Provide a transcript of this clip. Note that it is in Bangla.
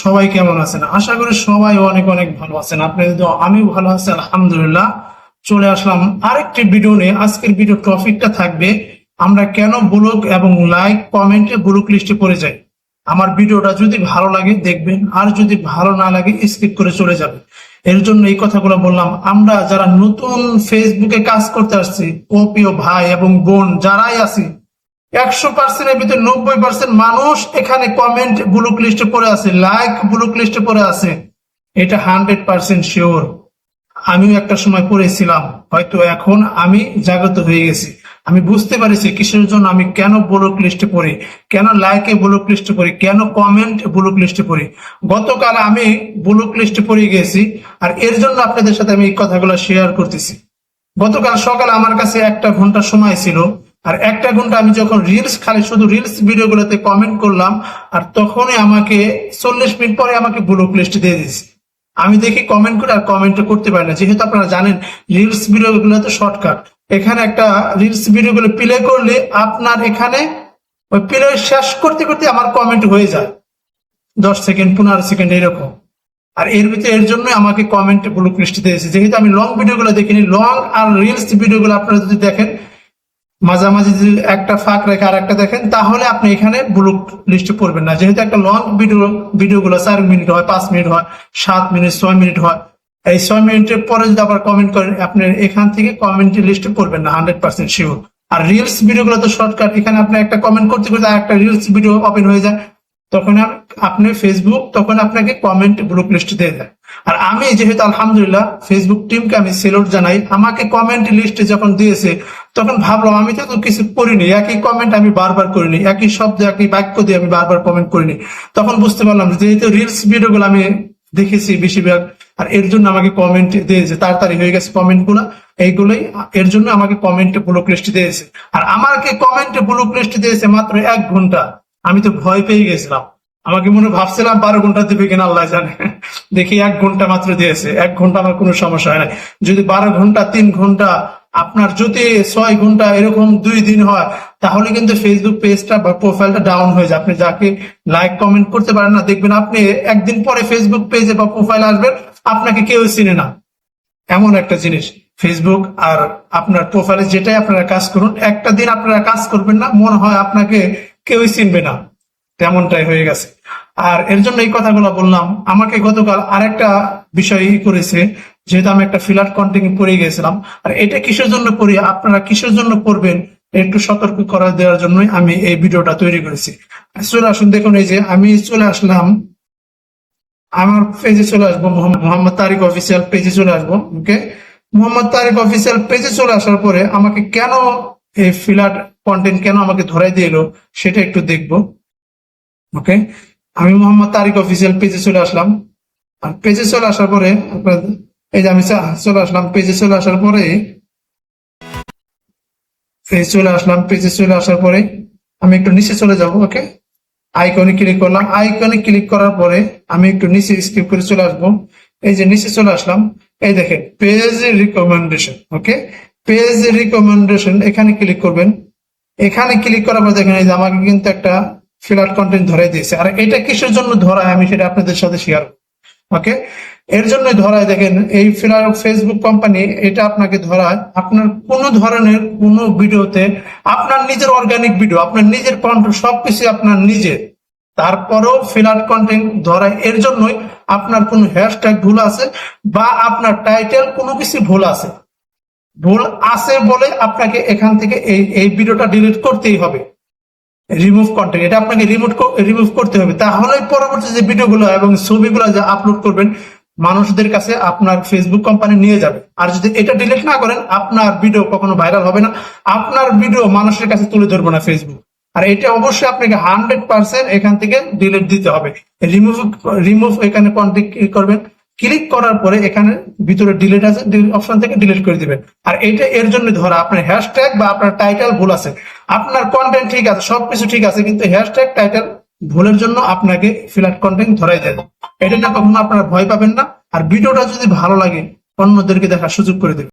সবাই কেমন আছেন? আশা করি সবাই অনেক অনেক ভালো আছেন। আমি ভালো আছি, আলহামদুলিল্লাহ। চলে আসলাম আরেকটি ভিডিও নিয়ে। আজকের ভিডিও টপিকটা থাকবে, আমরা কেন ব্লগ এবং লাইক কমেন্টে ব্লক লিস্টে পড়ে যাই? আমার ভিডিওটা যদি ভালো লাগে, দেখবেন। আর যদি ভালো না লাগে স্কিপ করে চলে যাবে। এর জন্য এই কথাগুলো বললাম। আমরা যারা নতুন ফেসবুকে কাজ করতে আসছি ও প্রিয় ভাই এবং বোন, যারাই আছি একশো পার্সেন্টের ভিতরে নব্বই পার্সেন্ট মানুষ এখানে কমেন্ট ব্লুক লিস্টে পড়ে আছে লাইক ব্লুক লিস্টে পড়ে আছে। এটা হান্ড্রেড পার্সেন্ট শিওর আমিও একটা সময় পড়েছিলাম, হয়তো এখন আমি জাগ্রত হয়ে গেছি। আমি বুঝতে পারছি কিসের জন্য আমি কেন ব্লক লিস্টে পড়ি, কেন লাইকে ব্লক লিস্টে পড়ি, কেন কমেন্ট ব্লক লিস্টে পড়ি। গতকাল আমি ব্লক লিস্টে পড়ে গেছি, আর এর জন্য আপনাদের সাথে আমি এই কথাগুলো শেয়ার করতেছি। গতকাল সকালে আমার কাছে একটা ঘণ্টা সময় ছিল। আর একটা ঘণ্টা আমি যখন রিলস খালি শুধু রিলস ভিডিওগুলোতে কমেন্ট করলাম, আর তখনই আমাকে চল্লিশ মিনিট পরে আমাকে ব্লক লিস্ট দিয়ে দিয়েছে। আমি দেখি কমেন্ট করে আর কমেন্ট করতে পারি না। যেহেতু আপনারা জানেন রিলস ভিডিওগুলো তো শর্টকাট এখানে একটা রিলস ভিডিওগুলো প্লে করলে আপনার এখানে ওই প্লে শেষ করতে করতে আমার কমেন্ট হয়ে যায়। দশ সেকেন্ড, পনেরো সেকেন্ড এরকম। আর এর ভিতরে এর জন্য আমাকে কমেন্টে ব্লক লিস্ট দিয়েছে। যেহেতু আমি লং ভিডিওগুলো দেখিনি লং আর রিলস ভিডিওগুলো আপনারা যদি দেখেন মাঝামাঝি যদি একটা ফাঁক রেখে আর একটা দেখেন, তাহলে আপনি এখানে ব্লক লিস্টে পড়বেন না। যেহেতু একটা লং ভিডিও ভিডিওগুলো চার মিনিট হয়, পাঁচ মিনিট হয়, সাত মিনিট ছয় মিনিট হয়। এই ছয় মিনিটের পরে যদি আবার কমেন্ট করেন, আপনি এখান থেকে কমেন্ট লিস্টে পড়বেন না হান্ড্রেড পার্সেন্ট শিওর আর রিলস ভিডিওগুলো তো শর্টকাট এখানে আপনি একটা কমেন্ট করতে করতে আর একটা রিলস ভিডিও ওপেন হয়ে যায়। তখন আপনি ফেসবুক তখন আপনাকে কমেন্ট ব্লক লিস্ট দিয়ে দেয়। আর আমি যেহেতু আলহামদুলিল্লাহ ফেসবুক টিমকে আমি সেলুট জানাই, আমাকে কমেন্ট লিস্টে যখন দিয়েছে, তখন ভাবলাম আমি তো কিছু করিনি, একই কমেন্ট আমি বারবার করিনি, একই শব্দ, একই বাক্য দিয়ে আমি বারবার কমেন্ট করিনি। তখন বুঝতে পারলাম যেহেতু রিলস ভিডিওগুলো আমি দেখেছি বেশিরভাগ, আর এর জন্য আমাকে কমেন্ট দিয়েছে, তাড়াতাড়ি হয়ে গেছে কমেন্টগুলো, এইগুলোই এর জন্য আমাকে কমেন্টে ব্লক লিস্ট দিয়েছে। আর আমাকে কমেন্টে ব্লক লিস্ট দিয়েছে মাত্র এক ঘণ্টা, আমি তো ভয় পেয়ে গেছিলাম। আমাকে মনে ভাবছিলাম বারো ঘণ্টা দিবে কিনা, আল্লাহ জানে। দেখি এক ঘণ্টা মাত্র দিয়েছে, এক ঘণ্টা আমার কোনো সমস্যা হয় না যদি বারো ঘণ্টা, তিন ঘণ্টা, আপনার যদি ছয় ঘণ্টা এরকম দুই দিন হয়, তাহলে কিন্তু ফেসবুক পেজটা বা প্রোফাইলটা ডাউন হয়ে যায়। আপনি যাকে লাইক কমেন্ট করতে পারেন না, দেখবেন আপনি একদিন পরে ফেসবুক পেজে বা প্রোফাইল আসবেন, আপনাকে কেউ চিনে না। এমন একটা জিনিস। ফেসবুক আর আপনার প্রোফাইলে যেটাই আপনারা কাজ করুন, একটা দিন আপনারা কাজ করবেন না, মনে হয় আপনাকে কেউই চিনবে না। তেমনটাই হয়ে গেছে। আর এর জন্য এই কথাগুলো বললাম। আমাকে গতকাল আরেকটা বিষয় করেছে, যেহেতু আমি একটা ফিলার কন্টিনিউ পড়ে গেছিলাম আর এটা কিসের জন্য পড়ি, আপনারা কিসের জন্য পড়বেন, একটু সতর্ক করা দেওয়ার জন্যই আমি এই ভিডিওটা তৈরি করেছি। চলে আসুন, দেখুন এই যে আমি চলে আসলাম। আমার পেজে চলে আসব, মোহাম্মদ মোহাম্মদ তারিক অফিসিয়াল পেজে চলে আসব ওকে মোহাম্মদ তারিক অফিসিয়াল পেজে চলে আসার পরে আমাকে কেন এই ফিলার কন্টেন্ট কেন আমাকে ধরাই দিল, সেটা একটু দেখব। ওকে আমি মোহাম্মদ তারিক অফিসিয়াল পেজে চলে আসলাম। আর পেজে চলে আসার পরে এই যে আমি চলে আসলাম পেজে চলে আসার পরে পেজে চলে আসলাম পেজে চলে আসার পরে আমি একটু নিচে চলে যাব ওকে আইকনে ক্লিক করলাম। আইকনে ক্লিক করার পরে আমি একটু নিচে স্কিপ করে চলে আসব। এই যে নিচে চলে আসলাম। এই দেখেন page recommendation okay page recommendation এখানে ক্লিক করবেন। এখানে ক্লিক করার পর দেখেন, এই যে আমাকে কিন্তু একটা ফিলার কন্টেন্ট ধরে দিয়েছে। আর এটা কিসের জন্য ধরায় আমি সেটা আপনাদের সাথে শেয়ার ওকে এর জন্য ধরায় দেখেন, এই ফিলার ফেসবুক কোম্পানি এটা আপনাকে ধরায়। আপনার কোন ধরনের কোন ভিডিওতে আপনার নিজের অর্গানিক ভিডিও আপনার নিজের কন্টেন্ট সবকিছু আপনার নিজের তারপরেও ফিলার কন্টেন্ট ধরায়। এর জন্যই আপনার কোনো হ্যাশট্যাগ ভুল আছে বা আপনার টাইটেল কোনো কিছু ভুল আছে। ভুল আছে বলে আপনাকে এখান থেকে এই এই ভিডিওটা ডিলিট করতেই হবে। রিমুভ কন্টেন্ট এটা আপনাকে রিমুভ রিমুভ করতে হবে। তাহলে পরবর্তী যে ভিডিওগুলো এবং ছবিগুলো যে আপলোড করবেন, মানুষদের কাছে আপনার ফেসবুক কোম্পানি নিয়ে যাবে। আর যদি এটা ডিলিট না করেন, আপনার ভিডিও কখনো ভাইরাল হবে না। আপনার ভিডিও মানুষের কাছে তুলে ধরবে না ফেসবুক আর এটা অবশ্যই আপনাকে হান্ড্রেড পার্সেন্ট এখান থেকে ডিলিট দিতে হবে। রিমুভ রিমুভ এখানে কন্টেক্ট করবেন। ক্লিক করার পরে এখানে ভিতরে ডিলিট আছে অপশন থেকে ডিলিট করে দিবেন। আর এটা এর জন্য ধরা, আপনার হ্যাশট্যাগ বা আপনার টাইটেল ভুল আছে। আপনার কন্টেন্ট ঠিক আছে, সবকিছু ঠিক আছে, কিন্তু হ্যাশট্যাগ টাইটেল ভুলের জন্য আপনাকে ফ্ল্যাট কন্টেন্ট ধরাই দেবে এটা না কখনো আপনারা ভয় পাবেন না। আর ভিডিওটা যদি ভালো লাগে, অন্যদেরকে দেখার সুযোগ করে দেবে